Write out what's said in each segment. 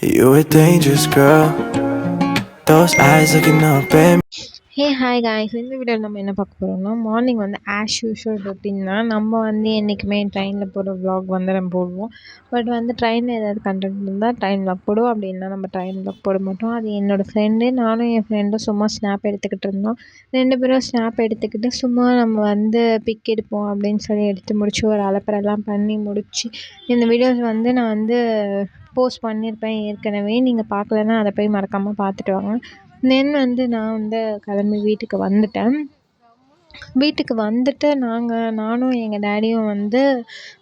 You a dangerous girl. Those eyes looking up at me. Hey hi guys இந்த வீடியோவில் நம்ம என்ன பார்க்க போகிறோம்னா மார்னிங் வந்து ஆஸ் யூஷுவல் ரொட்டீன் தான். நம்ம வந்து என்றைக்குமே ட்ரெயினில் போகிற வ்ளாக் வந்து நம்ம போடுவோம். பட் வந்து ட்ரெயினில் ஏதாவது கண்டென்ட் இருந்தால் ட்ரெயின் vlog போடுவோம். அப்படின்னா நம்ம ட்ரெயின் vlog போட மாட்டோம். அது என்னோடய ஃப்ரெண்டு நானும் என் ஃப்ரெண்டும் சும்மா ஸ்னாப் எடுத்துக்கிட்டு இருந்தோம். ரெண்டு பேரும் ஸ்னாப் எடுத்துக்கிட்டு சும்மா நம்ம வந்து பிக் எடுப்போம் அப்படின்னு சொல்லி எடுத்து முடிச்சு ஒரு அலப்பறெல்லாம் பண்ணி முடிச்சு இந்த வீடியோஸ் வந்து நான் வந்து போஸ்ட் பண்ணியிருப்பேன் ஏற்கனவே நீங்கள் பார்க்கலன்னா அதை போய் மறக்காமல் பார்த்துட்டு வாங்க. தென் வந்து நான் வந்து கிளம்பி வீட்டுக்கு வந்துட்டேன். வீட்டுக்கு வந்துட்டு நாங்கள் நானும் எங்கள் டேடியும் வந்து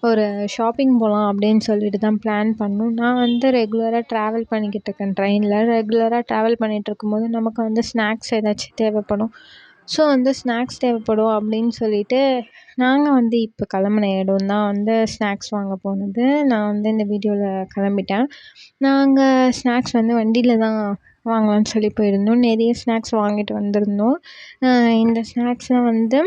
ஒரு ஷாப்பிங் போகலாம் அப்படின்னு சொல்லிட்டு தான் பிளான் பண்ணோம். நான் வந்து ரெகுலராக ட்ராவல் பண்ணிக்கிட்டு இருக்கேன் ட்ரெயினில் ரெகுலராக ட்ராவல் பண்ணிகிட்டு இருக்கும்போது நமக்கு வந்து ஸ்நாக்ஸ் ஏதாச்சும் தேவைப்படும். ஸோ வந்து ஸ்நாக்ஸ் தேவைப்படும் அப்படின்னு சொல்லிட்டு நாங்கள் வந்து இப்போ கிளம்புன இடம் தான் வந்து ஸ்நாக்ஸ் வாங்க போனது. நான் வந்து இந்த வீடியோவில் கிளம்பிட்டேன். நாங்கள் ஸ்நாக்ஸ் வந்து வண்டியில் தான் வாங்கலாம்னு சொல்லி போயிருந்தோம். நிறைய ஸ்நாக்ஸ் வாங்கிட்டு வந்திருந்தோம். இந்த ஸ்நாக்ஸ்லாம் வந்து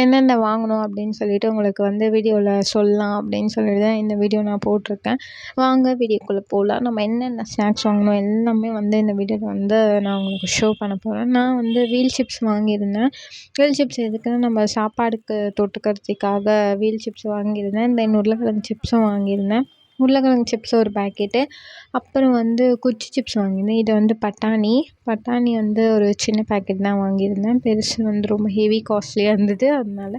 என்னென்ன வாங்கணும் அப்படின்னு சொல்லிட்டு உங்களுக்கு வந்து வீடியோவில் சொல்லலாம் அப்படின்னு சொல்லிட்டு தான் இந்த வீடியோ நான் போட்டிருக்கேன். வாங்க வீடியோக்குள்ளே போகலாம் நம்ம என்னென்ன ஸ்நாக்ஸ் வாங்கணும் எல்லாமே வந்து இந்த வீடியோவில் வந்து நான் உங்களுக்கு ஷோ பண்ண போகிறேன் நான் வந்து வீல் சிப்ஸ் வாங்கியிருந்தேன். வீல் சிப்ஸ் எதுக்குன்னா நம்ம சாப்பாடுக்கு தொட்டுக்கிறதுக்காக வீல் சிப்ஸ் வாங்கியிருந்தேன். தென் உருளைக்கிழங்கு சிப்ஸும் வாங்கியிருந்தேன். உருளைக்கிழங்கு சிப்ஸ் ஒரு பாக்கெட்டு அப்புறம் வந்து குச்சி சிப்ஸ் வாங்கியிருந்தேன். இது வந்து பட்டாணி. பட்டாணி வந்து ஒரு சின்ன பாக்கெட் தான் வாங்கியிருந்தேன். பெருசு வந்து ரொம்ப ஹெவி காஸ்ட்லியாக இருந்தது. அதனால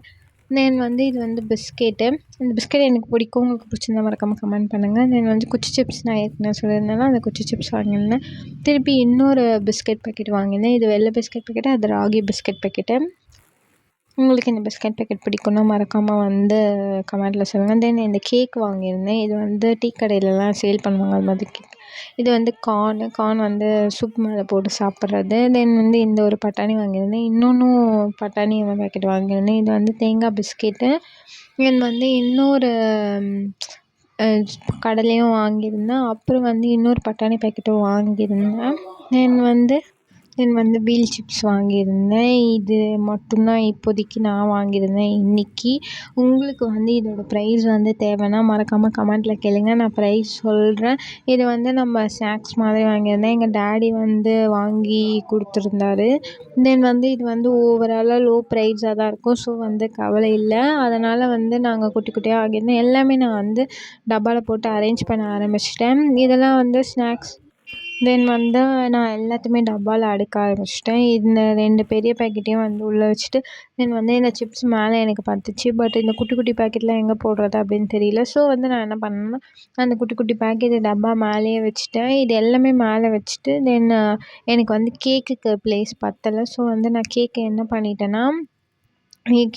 தென் வந்து இது வந்து பிஸ்கெட்டு இந்த பிஸ்கெட் எனக்கு பிடிக்கும். உங்களுக்கு பிடிச்சிருந்தா மறக்காமல் கமெண்ட் பண்ணுங்கள் தென் வந்து குச்சி சிப்ஸ் நான் ஏற்கனவே சொல்லியிருந்தேன்னா அந்த குச்சி சிப்ஸ் வாங்கியிருந்தேன். திருப்பி இன்னொரு பிஸ்கெட் பாக்கெட் வாங்கியிருந்தேன். இது வெள்ளை பிஸ்கெட் பாக்கெட்டு அது ராகி பிஸ்கெட் பாக்கெட்டு உங்களுக்கு இந்த பிஸ்கட் பேக்கெட் பிடிக்குன்னா மறக்காமல் வந்து கமெண்ட்டில் சொல்லுங்கள் தென் இந்த கேக் வாங்கியிருந்தேன். இது வந்து டீ கடையிலலாம் சேல் பண்ணுவாங்க. அது மாதிரி கேக் இது வந்து கார்னு கார்ன் வந்து சூப் மேலே போட்டு சாப்பிட்றது. தென் வந்து இந்த ஒரு பட்டாணி வாங்கியிருந்தேன். இன்னொன்றும் பட்டாணி பேக்கெட் வாங்கியிருந்தேன். இது வந்து தேங்காய் பிஸ்கெட்டு தென் வந்து இன்னொரு கடலையும் வாங்கியிருந்தேன். அப்புறம் வந்து இன்னொரு பட்டாணி பேக்கெட்டும் வாங்கியிருந்தேன். தென் வந்து தென் வந்து வீல் சிப்ஸ் வாங்கியிருந்தேன். இது மட்டும்தான் இப்போதைக்கு நான் வாங்கியிருந்தேன் இன்றைக்கி உங்களுக்கு வந்து இதோடய ப்ரைஸ் வந்து தேவைன்னா மறக்காமல் கமெண்ட்டில் கேளுங்க. நான் ப்ரைஸ் சொல்கிறேன் இது வந்து நம்ம ஸ்நாக்ஸ் மாதிரி வாங்கியிருந்தேன். எங்கள் டாடி வந்து வாங்கி கொடுத்துருந்தாரு. தென் வந்து இது வந்து ஓவராலாக லோ ப்ரைஸாக தான் இருக்கும். ஸோ வந்து கவலை இல்லை. அதனால் வந்து நாங்கள் குட்டி குட்டியாக வாங்கியிருந்தோம். எல்லாமே நான் வந்து டப்பாவில் போட்டு அரேஞ்ச் பண்ண ஆரம்பிச்சிட்டேன். இதெல்லாம் வந்து ஸ்நாக்ஸ் தென் வந்து நான் எல்லாத்தையுமே டப்பாவில் அடுக்க ஆரம்பிச்சிட்டேன். இந்த ரெண்டு பெரிய பேக்கெட்டையும் வந்து உள்ளே வச்சுட்டு தென் வந்து இந்த சிப்ஸ் மேலே எனக்கு பத்துச்சு. பட் இந்த குட்டி குட்டி பேக்கெட்லாம் எங்கே போடுறது அப்படின்னு தெரியல. ஸோ வந்து நான் என்ன பண்ணேன்னா அந்த குட்டி குட்டி பேக்கெட் டப்பா மேலேயே வச்சுட்டேன். இது எல்லாமே மேலே வச்சுட்டு தென் எனக்கு வந்து கேக்குக்கு ப்ளேஸ் பத்தலை. ஸோ வந்து நான் கேக்கை என்ன பண்ணிட்டேன்னா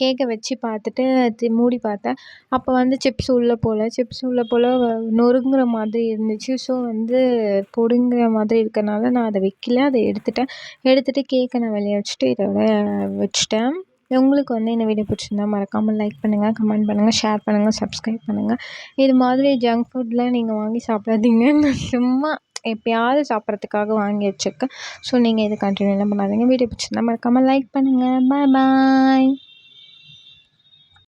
கேக்கை வச்சு பார்த்துட்டு தி மூடி பார்த்தேன் அப்போ வந்து சிப்ஸ் உள்ளே போகல சிப்ஸ் உள்ளே போல் நொறுங்குற மாதிரி இருந்துச்சு. ஸோ வந்து பிடுங்குற மாதிரி இருக்கறனால நான் அதை வைக்கல. அதை எடுத்துட்டேன். எடுத்துட்டு கேக்கை நான் வெளியே வச்சுட்டு இதோட வச்சுட்டேன். உங்களுக்கு வந்து இந்த வீடியோ பிடிச்சிருந்தா மறக்காமல் லைக் பண்ணுங்கள் கமெண்ட் பண்ணுங்கள் ஷேர் பண்ணுங்கள் சப்ஸ்கிரைப் பண்ணுங்கள் இது மாதிரி ஜங்க் ஃபுட்லாம் நீங்கள் வாங்கி சாப்பிடாதீங்க. நான் சும்மா எப்பயாவது சாப்பிட்றதுக்காக வாங்கி வச்சுருக்கேன். ஸோ நீங்கள் இதை கண்டினியூலாம் பண்ணாதீங்க. வீடியோ பிடிச்சிருந்தா மறக்காமல் லைக் பண்ணுங்கள் பாய் பாய்